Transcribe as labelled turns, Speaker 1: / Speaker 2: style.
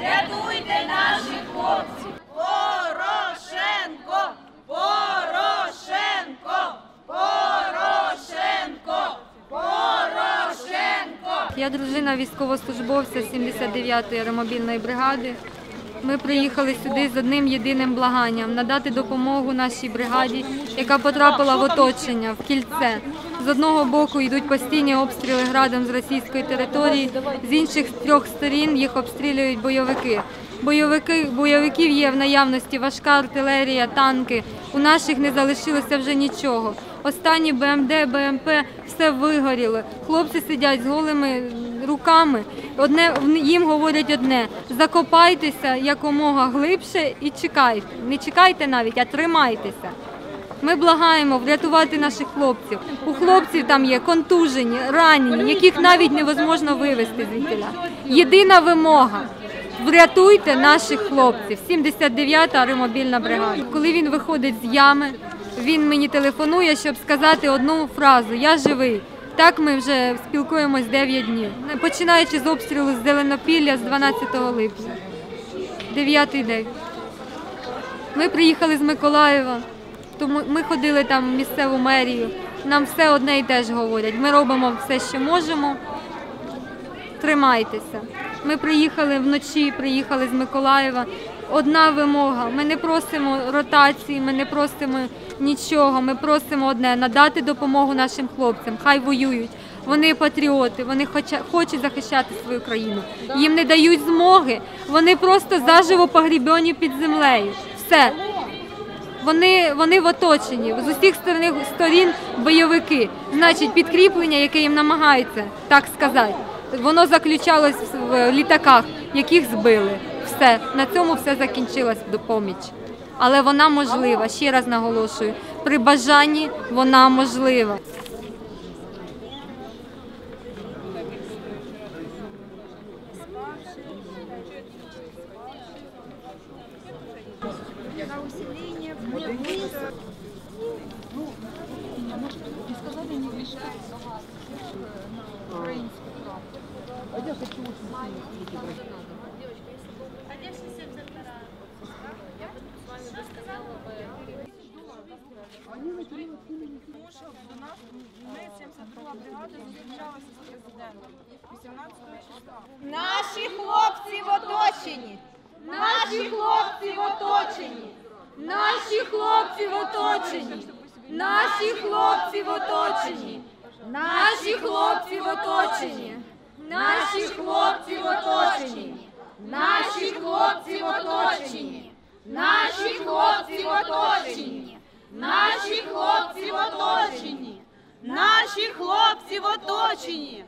Speaker 1: Рятуйте наших хлопців! Порошенко! Порошенко! Порошенко! Порошенко! Я дружина військовослужбовця 79-ї аеромобільної бригади. Ми приїхали сюди з одним єдиним благанням надати допомогу нашій бригаді, яка потрапила в оточення, в кільце. З одного боку йдуть постійні обстріли градом з російської території, з інших трьох сторін їх обстрілюють бойовики. Бойовики, бойовиків є в наявності важка артилерія, танки. У наших не залишилося вже нічого. Останні БМД, БМП все вигоріло. Хлопці сидять з голими руками. Одне їм говорять одне: закопайтеся якомога глибше і чекайте. Не чекайте навіть, а тримайтеся. Ми благаємо врятувати наших хлопців. У хлопців там є контужені, ранені, яких навіть невозможно вивезти звідтіля. Єдина вимога. Врятуйте наших хлопців. 79-та аеромобільна бригада. Коли він виходить з ями, він мені телефонує, щоб сказати одну фразу Я живий. Так ми вже спілкуємось 9 днів. Починаючи з обстрілу з Зеленопілля з 12 липня. Дев'ятий день. Ми приїхали з Миколаєва, тому ми ходили там в місцеву мерію. Нам все одне і те ж говорять. Ми робимо все, що можемо. Тримайтеся. Ми приїхали вночі, приїхали з Миколаєва. Одна вимога. Ми не просимо ротації, ми не просимо нічого. Ми просимо одне надати допомогу нашим хлопцям. Хай воюють. Вони патріоти, вони хочуть захищати свою країну. Їм не дають змоги. Вони просто заживо погрібені під землею. Все. Вони, вони в оточенні з усіх сторон, сторін бойовики. Значить, підкріплення, яке їм намагаються так сказати, воно заключалось в літаках, яких збили. Все на цьому все закінчилась допоміч. Але вона можлива. Ще раз наголошую, при бажанні вона можлива.
Speaker 2: на усиление
Speaker 3: прийшов до нас, ми 72 бригада зустрічалися з президентом. 18 числа.
Speaker 2: Наші хлопці в оточенні, наші хлопці в оточенні,
Speaker 1: наші хлопці в оточенні, наші хлопці в оточенні, наші хлопці в оточенні, наші хлопці в оточенні, наші хлопці в оточенні, наші хлопці в оточенні.
Speaker 3: злочині.